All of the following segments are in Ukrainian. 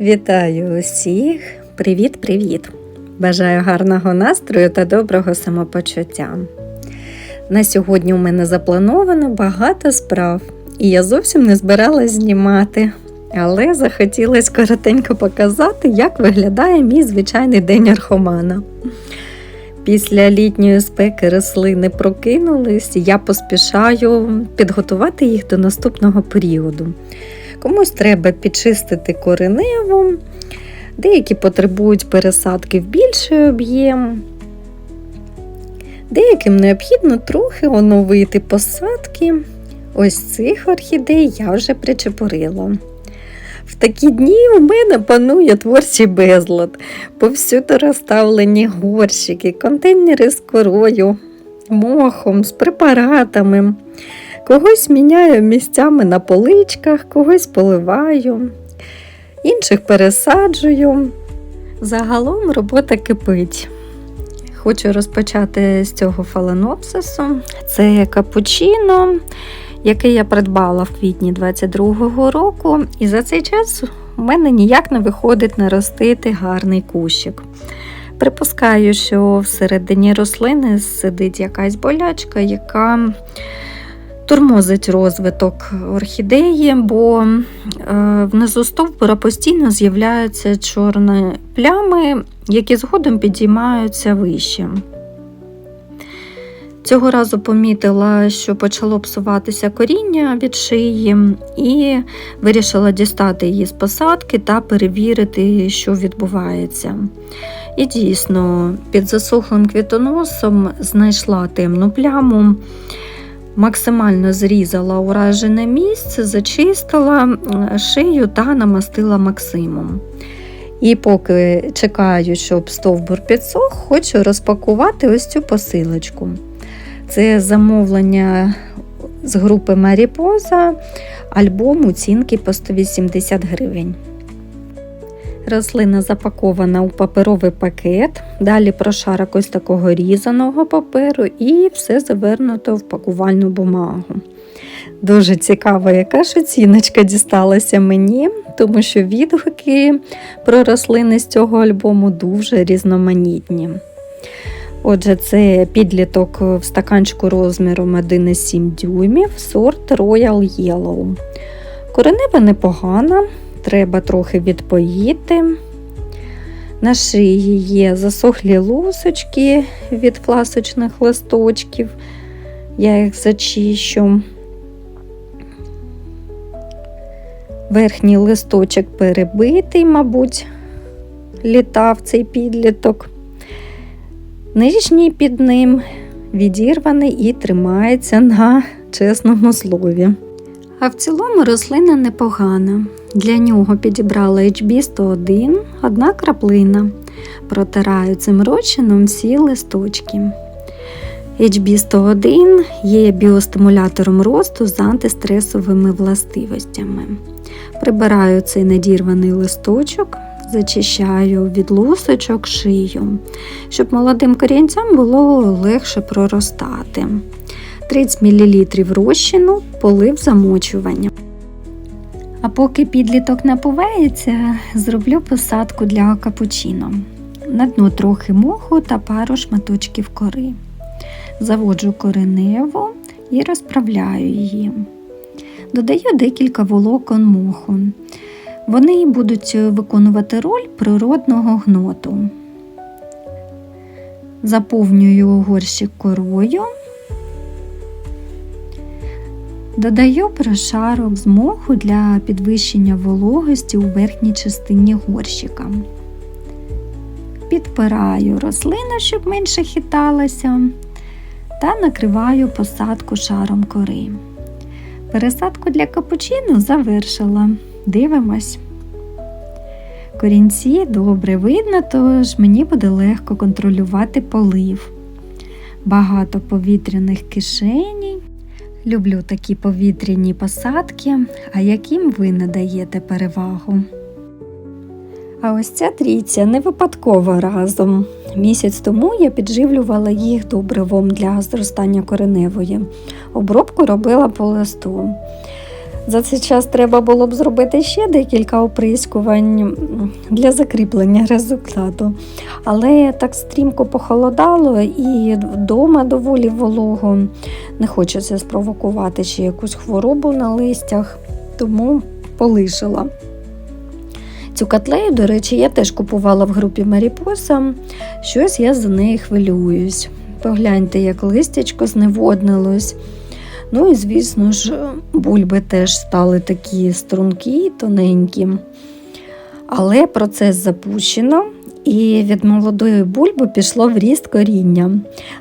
Вітаю усіх! Привіт-привіт! Бажаю гарного настрою та доброго самопочуття. На сьогодні у мене заплановано багато справ, і я зовсім не збиралась знімати, але захотілося коротенько показати, як виглядає мій звичайний день архомана. Після літньої спеки рослини прокинулись, і я поспішаю підготувати їх до наступного періоду. Комусь треба підчистити кореневу, деякі потребують пересадки в більший об'єм. Деяким необхідно трохи оновити посадки. Ось цих орхідей я вже причепурила. В такі дні у мене панує творчий безлад. Повсюди розставлені горщики, контейнери з корою, мохом, з препаратами. Когось міняю місцями на поличках, когось поливаю, інших пересаджую. Загалом робота кипить. Хочу розпочати з цього фаленопсису. Це капучино, який я придбала в квітні 22-го року, і за цей час у мене ніяк не виходить наростити гарний кущик. Припускаю, що всередині рослини сидить якась болячка, яка тормозить розвиток орхідеї, бо е, внизу стовбура постійно з'являються чорні плями, які згодом підіймаються вище. Цього разу помітила, що почало псуватися коріння від шиї, і вирішила дістати її з посадки та перевірити, що відбувається. І дійсно, під засохлим квітоносом знайшла темну пляму, максимально зрізала уражене місце, зачистила шию та намастила максимум. І поки чекаю, щоб стовбур підсох, хочу розпакувати ось цю посилочку. Це замовлення з групи Маріпоза, альбом оцінки по 180 гривень. Рослина запакована у паперовий пакет, далі прошарок ось такого різаного паперу і все завернуто в пакувальну бумагу. Дуже цікаво, яка ж оціночка дісталася мені, тому що відгуки про рослини з цього альбому дуже різноманітні. Отже, це підліток в стаканчику розміром 1,7 дюймів, сорт Royal Yellow. Коренева непогана, треба трохи відпоїти. На шиї є засохлі лусочки від фласочних листочків. Я їх зачищу. Верхній листочок перебитий, мабуть, літав цей підліток. Нижній під ним відірваний і тримається на чесному слові. А в цілому рослина непогана. Для нього підібрала HB101, одна краплина. Протираю цим розчином всі листочки. HB101 є біостимулятором росту з антистресовими властивостями. Прибираю цей надірваний листочок, зачищаю від лусочок шию, щоб молодим корінцям було легше проростати. 30 мл розчину, полив замочування. А поки підліток напувається, зроблю посадку для капучино. На дно трохи моху та пару шматочків кори. Заводжу кореневу і розправляю її. Додаю декілька волокон моху. Вони будуть виконувати роль природного гноту. Заповнюю горщик корою, додаю прошарок з моху для підвищення вологості у верхній частині горщика. Підпираю рослину, щоб менше хиталася, та накриваю посадку шаром кори. Пересадку для капучино завершила. Дивимось. Корінці добре видно, тож мені буде легко контролювати полив. Багато повітряних кишеній. Люблю такі повітряні посадки, а яким ви надаєте перевагу. А ось ця трійця не випадково разом. Місяць тому я підживлювала їх добривом для зростання кореневої. Обробку робила по листу. За цей час треба було б зробити ще декілька оприскувань для закріплення результату. Але так стрімко похолодало і вдома доволі волого. Не хочеться спровокувати ще якусь хворобу на листях, тому полишила. Цю котлею, до речі, я теж купувала в групі Маріпоса. Щось я за неї хвилююсь. Погляньте, як листячко зневоднилось. Ну і, звісно ж, бульби теж стали такі стрункі, тоненькі. Але процес запущено, і від молодої бульби пішло в ріст коріння.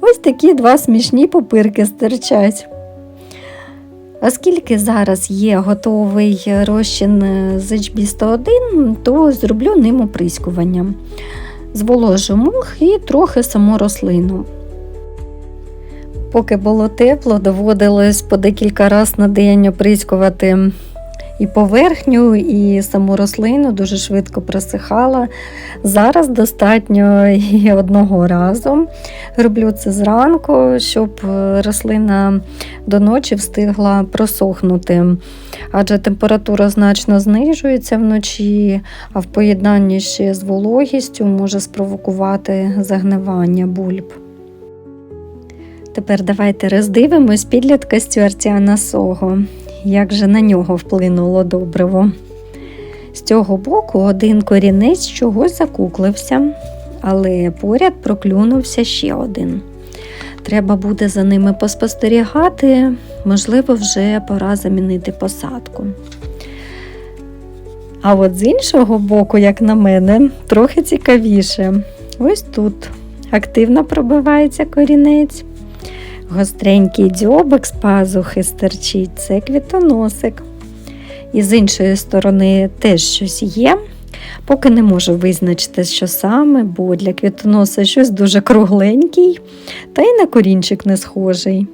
Ось такі два смішні попирки стирчать. Оскільки зараз є готовий розчин з HB101, то зроблю ним оприскування. Зволожу мух і трохи саму рослину. Поки було тепло, доводилось по декілька разів на день оприскувати і поверхню, і саму рослину дуже швидко просихала. Зараз достатньо і одного разу. Роблю це зранку, щоб рослина до ночі встигла просохнути. Адже температура значно знижується вночі, а в поєднанні ще з вологістю може спровокувати загнивання бульб. Тепер давайте роздивимось підлітка Стюартіана Сого, як же на нього вплинуло добриво. З цього боку один корінець чогось закуклився, але поряд проклюнувся ще один. Треба буде за ними поспостерігати, можливо, вже пора замінити посадку. А от з іншого боку, як на мене, трохи цікавіше. Ось тут активно пробивається корінець. Гостренький дзьобик з пазухи стерчить, це квітоносик. І з іншої сторони теж щось є. Поки не можу визначити, що саме, бо для квітоноса щось дуже кругленький, та й на корінчик не схожий.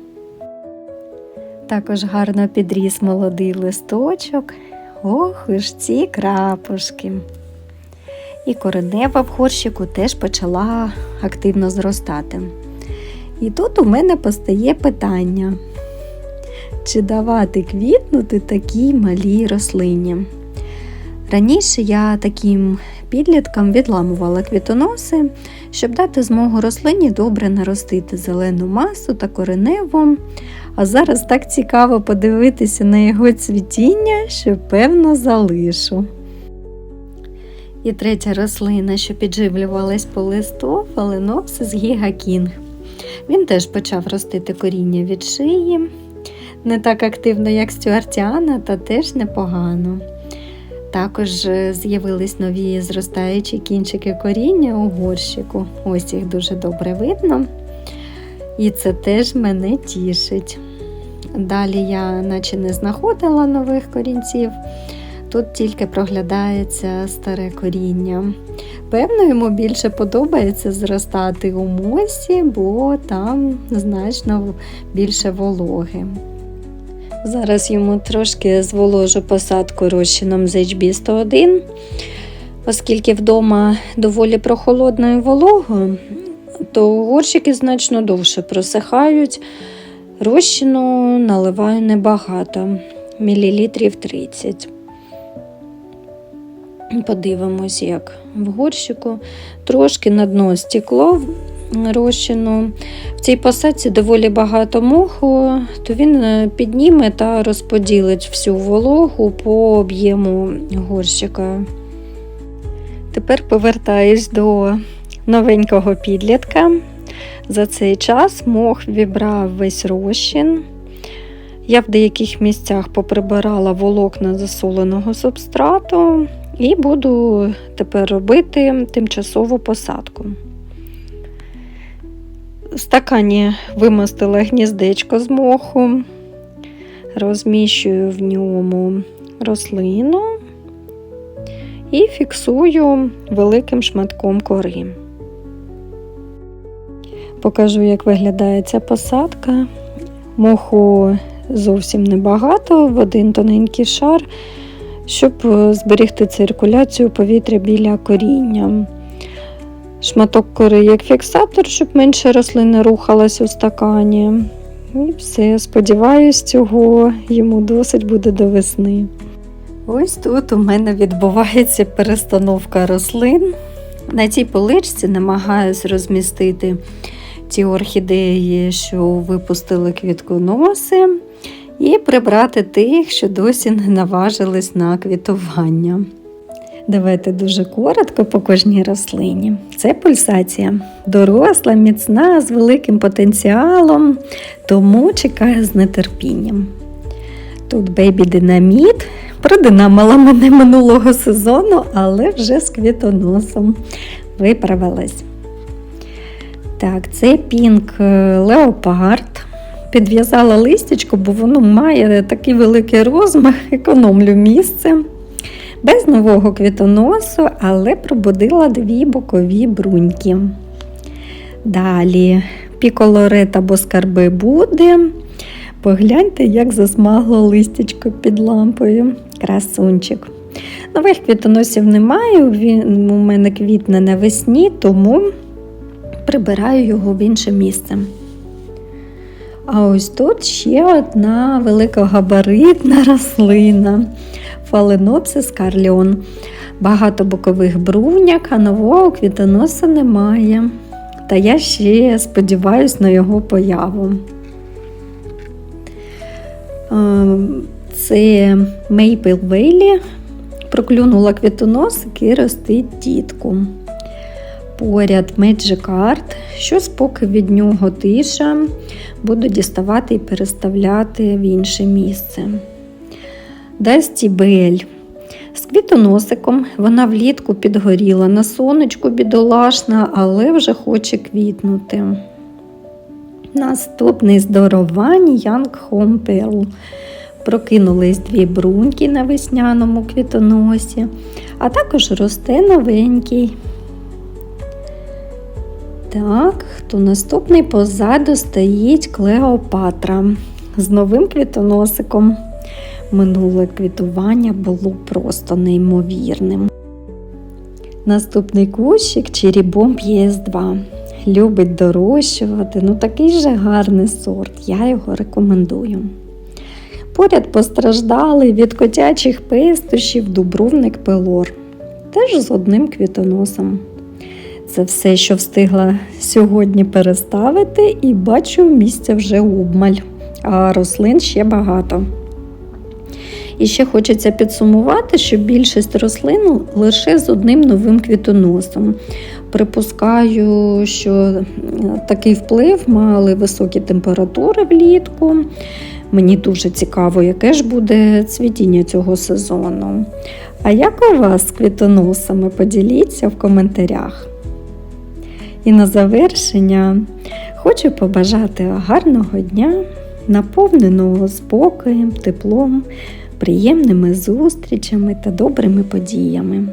Також гарно підріс молодий листочок. Ох, ж ці крапушки. І коренева в горщику теж почала активно зростати. І тут у мене постає питання, чи давати квітнути такій малій рослині. Раніше я таким підліткам відламувала квітоноси, щоб дати змогу рослині добре наростити зелену масу та кореневу. А зараз так цікаво подивитися на його цвітіння, що певно залишу. І третя рослина, що підживлювалась по листу, фаленопсис гігакінг. Він теж почав ростити коріння від шиї. Не так активно, як стюартіана, та теж непогано. Також е, з'явились нові зростаючі кінчики коріння у горщику. Ось їх дуже добре видно. І це теж мене тішить. Далі я наче не знаходила нових корінців. Тут тільки проглядається старе коріння. Певно, йому більше подобається зростати у мосі, бо там значно більше вологи. Зараз йому трошки зволожу посадку розчином з HB101, оскільки вдома доволі прохолодно і волого, то горщики значно довше просихають. Розчину наливаю небагато, мілілітрів 30. Подивимось, як в горщику. Трошки на дно стекло розчину. В цій посадці доволі багато моху, то він е, підніме та розподілить всю вологу по об'єму горщика. Тепер повертаюсь до новенького підлітка. За цей час мох вібрав весь розчин. Я в деяких місцях поприбирала волокна засоленого субстрату і буду тепер робити тимчасову посадку. В стакані вимостила гніздечко з моху, розміщую в ньому рослину і фіксую великим шматком кори. Покажу, як виглядає ця посадка. Моху зовсім небагато, в один тоненький шар, щоб зберігти циркуляцію повітря біля коріння. Шматок кори як фіксатор, щоб менше рослини рухалась у стакані. І все, сподіваюсь, цього йому досить буде до весни. Ось тут у мене відбувається перестановка рослин. На цій поличці намагаюсь розмістити ті орхідеї, що випустили квітконоси, і прибрати тих, що досі не наважились на квітування. Давайте дуже коротко по кожній рослині. Це пульсація. Доросла, міцна, з великим потенціалом, тому чекаю з нетерпінням. Тут бейбі динаміт. Продинамила мене минулого сезону, але вже з квітоносом виправилась. Так, це пінк леопард. Підв'язала листячко, бо воно має такий великий розмах, економлю місце. Без нового квітоносу, але пробудила дві бокові бруньки. Далі піколорет або скарби буде. Погляньте, як засмагло листячко під лампою. Красунчик. Нових квітоносів немає, він у мене квітне навесні, тому прибираю його в інше місце. А ось тут ще одна великогабаритна рослина фаленопсис карліон. Багато бокових бруньок, а нового квітоноса немає. Та я ще сподіваюся на його появу. Це Мейпл Вейлі. Проклюнула квітоносик і ростить дітку. Поряд Magic Art. Щось поки від нього тиша, буду діставати і переставляти в інше місце. Дасті Бель. З квітоносиком вона влітку підгоріла на сонечку бідолашна, але вже хоче квітнути. Наступний здоровань Young Home Pearl. Прокинулись дві бруньки на весняному квітоносі, а також росте новенький. Так, то наступний позаду стоїть Клеопатра з новим квітоносиком. Минуле квітування було просто неймовірним. Наступний кущик Черібом PS2. Любить дорощувати, ну такий же гарний сорт, я його рекомендую. Поряд постраждали від котячих пестощів дубровник пелор, теж з одним квітоносом. Це все, що встигла сьогодні переставити, і бачу місця вже обмаль, а рослин ще багато. І ще хочеться підсумувати, що більшість рослин лише з одним новим квітоносом. Припускаю, що такий вплив мали високі температури влітку. Мені дуже цікаво, яке ж буде цвітіння цього сезону. А як у вас з квітоносами? Поділіться в коментарях. І на завершення хочу побажати гарного дня, наповненого спокоєм, теплом, приємними зустрічами та добрими подіями.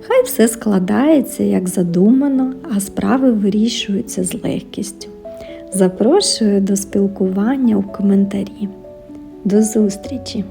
Хай все складається, як задумано, а справи вирішуються з легкістю. Запрошую до спілкування у коментарі. До зустрічі!